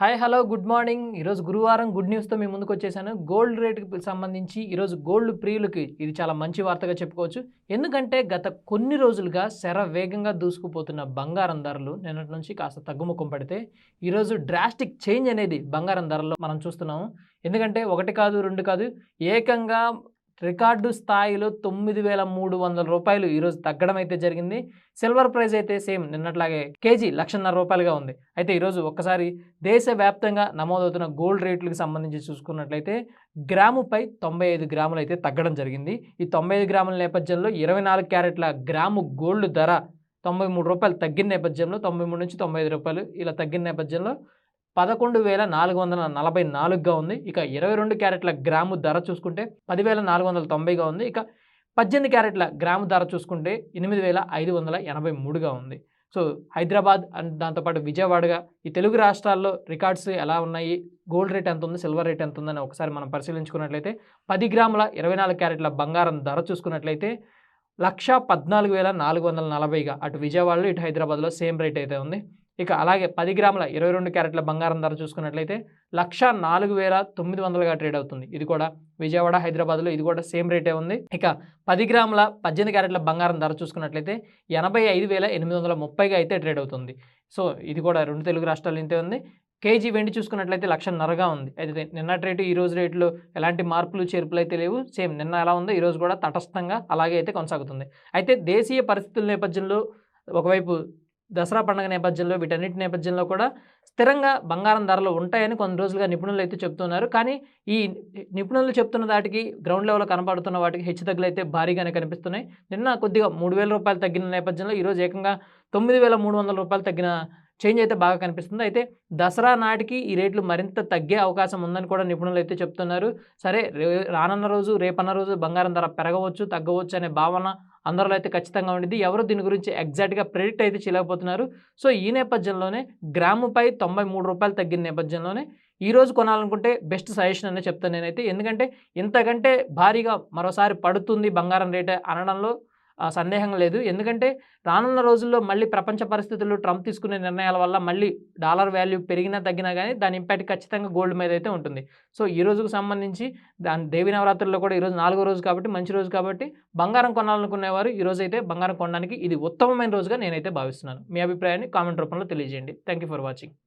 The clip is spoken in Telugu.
Hi hello good morning. ఈరోజు గురువారం గుడ్ న్యూస్తో మీ ముందుకు వచ్చేసాను. గోల్డ్ రేట్కి సంబంధించి ఈరోజు గోల్డ్ ప్రియులకి ఇది చాలా మంచి వార్తగా చెప్పుకోవచ్చు. ఎందుకంటే గత కొన్ని రోజులుగా శర వేగంగా దూసుకుపోతున్న బంగారం ధరలు నిన్నటి నుంచి కాస్త తగ్గుముఖం పడితే ఈరోజు డ్రాస్టిక్ చేంజ్ అనేది బంగారం ధరల్లో మనం చూస్తున్నాము. ఎందుకంటే ఒకటి కాదు రెండు కాదు ఏకంగా రికార్డు స్థాయిలో తొమ్మిది వేల మూడు వందల రూపాయలు ఈరోజు తగ్గడం అయితే జరిగింది. సిల్వర్ ప్రైస్ అయితే సేమ్ నిన్నట్లాగే కేజీ లక్షన్నర రూపాయలుగా ఉంది. అయితే ఈరోజు ఒక్కసారి దేశవ్యాప్తంగా నమోదవుతున్న గోల్డ్ రేట్లకు సంబంధించి చూసుకున్నట్లయితే గ్రాముపై తొంభై ఐదు గ్రాములు అయితే తగ్గడం జరిగింది. ఈ తొంభై ఐదు గ్రాముల నేపథ్యంలో ఇరవై నాలుగు క్యారెట్ల గ్రాము గోల్డ్ ధర తొంభై మూడు రూపాయలు తగ్గిన నేపథ్యంలో తొంభై మూడు నుంచి తొంభై ఐదు రూపాయలు ఇలా తగ్గిన నేపథ్యంలో పదకొండు వేల నాలుగు వందల నలభై నాలుగుగా ఉంది. ఇక ఇరవై రెండు క్యారెట్ల గ్రాము ధర చూసుకుంటే పదివేల నాలుగు వందల తొంభైగా ఉంది. ఇక పద్దెనిమిది క్యారెట్ల గ్రాము ధర చూసుకుంటే ఎనిమిది వేల ఐదు వందల ఎనభై మూడుగా ఉంది. సో హైదరాబాద్ అండ్ దాంతోపాటు విజయవాడగా ఈ తెలుగు రాష్ట్రాల్లో రికార్డ్స్ ఎలా ఉన్నాయి? గోల్డ్ రేట్ ఎంత ఉంది? సిల్వర్ రేట్ ఎంత ఉందని ఒకసారి మనం పరిశీలించుకున్నట్లయితే పది గ్రాముల ఇరవై నాలుగు క్యారెట్ల బంగారం ధర చూసుకున్నట్లయితే లక్ష పద్నాలుగు వేల నాలుగు వందల నలభైగా అటు విజయవాడలో ఇటు హైదరాబాద్లో సేమ్ రేట్ అయితే ఉంది. ఇక అలాగే పది గ్రాముల ఇరవై రెండు క్యారెట్ల బంగారం ధర చూసుకున్నట్లయితే లక్ష నాలుగు వేల తొమ్మిది వందలుగా ట్రేడ్ అవుతుంది. ఇది కూడా విజయవాడ హైదరాబాద్లో ఇది కూడా సేమ్ రేటే ఉంది. ఇక పది గ్రాముల పద్దెనిమిది క్యారెట్ల బంగారం ధర చూసుకున్నట్లయితే ఎనభై ఐదు వేల ఎనిమిది వందల ముప్పైగా అయితే ట్రేడ్ అవుతుంది. సో ఇది కూడా రెండు తెలుగు రాష్ట్రాలు ఇంతే ఉంది. కేజీ వెండి చూసుకున్నట్లయితే లక్షన్నరగా ఉంది. అయితే నిన్నటి రేటు ఈ రోజు రేట్లో ఎలాంటి మార్పులు చేర్పులు అయితే లేవు. సేమ్ నిన్న ఎలా ఉందో ఈరోజు కూడా తటస్థంగా అలాగే అయితే కొనసాగుతుంది. అయితే దేశీయ పరిస్థితుల నేపథ్యంలో ఒకవైపు దసరా పండుగ నేపథ్యంలో వీటన్నిటి నేపథ్యంలో కూడా స్థిరంగా బంగారం ధరలు ఉంటాయని కొన్ని రోజులుగా నిపుణులు అయితే చెప్తున్నారు. కానీ ఈ నిపుణులు చెప్తున్న దాటికి గ్రౌండ్ లెవెల్లో కనపడుతున్న వాటికి హెచ్చుతగ్గులు అయితే భారీగానే కనిపిస్తున్నాయి. నిన్న కొద్దిగా మూడు వేల రూపాయలు తగ్గిన నేపథ్యంలో ఈరోజు ఏకంగా తొమ్మిది వేల మూడు వందల రూపాయలు తగ్గిన చేంజ్ అయితే బాగా కనిపిస్తుంది. అయితే దసరా నాటికి ఈ రేట్లు మరింత తగ్గే అవకాశం ఉందని కూడా నిపుణులు అయితే చెప్తున్నారు. సరే రానున్న రోజు రేపన్న రోజు బంగారం ధర పెరగవచ్చు తగ్గవచ్చు అనే భావన అందరిలో అయితే ఖచ్చితంగా ఉండేది ఎవరు దీని గురించి ఎగ్జాక్ట్గా ప్రెడిక్ట్ అయితే చేయలేకపోతున్నారు. సో ఈ నేపథ్యంలోనే గ్రాముపై తొంభై మూడు రూపాయలు తగ్గిన నేపథ్యంలోనే ఈ రోజు కొనాలనుకుంటే బెస్ట్ సజెషన్ అనే చెప్తాను నేనైతే. ఎందుకంటే ఇంతకంటే భారీగా మరోసారి పడుతుంది బంగారం రేట్ అనడంలో సందేహం లేదు. ఎందుకంటే రానున్న రోజుల్లో మళ్ళీ ప్రపంచ పరిస్థితులు ట్రంప్ తీసుకునే నిర్ణయాల వల్ల మళ్ళీ డాలర్ వాల్యూ పెరిగినా తగ్గినా కానీ దాని ఇంపాక్ట్ ఖచ్చితంగా గోల్డ్ మీద అయితే ఉంటుంది. సో ఈ రోజుకు సంబంధించి దాని దేవి నవరాత్రుల్లో కూడా ఈరోజు నాలుగో రోజు కాబట్టి మంచి రోజు కాబట్టి బంగారం కొనాలనుకునేవారు ఈరోజు అయితే బంగారం కొనడానికి ఇది ఉత్తమమైన రోజుగా నేనైతే భావిస్తున్నాను. మీ అభిప్రాయాన్ని కామెంట్ రూపంలో తెలియజేయండి. Thank you for watching.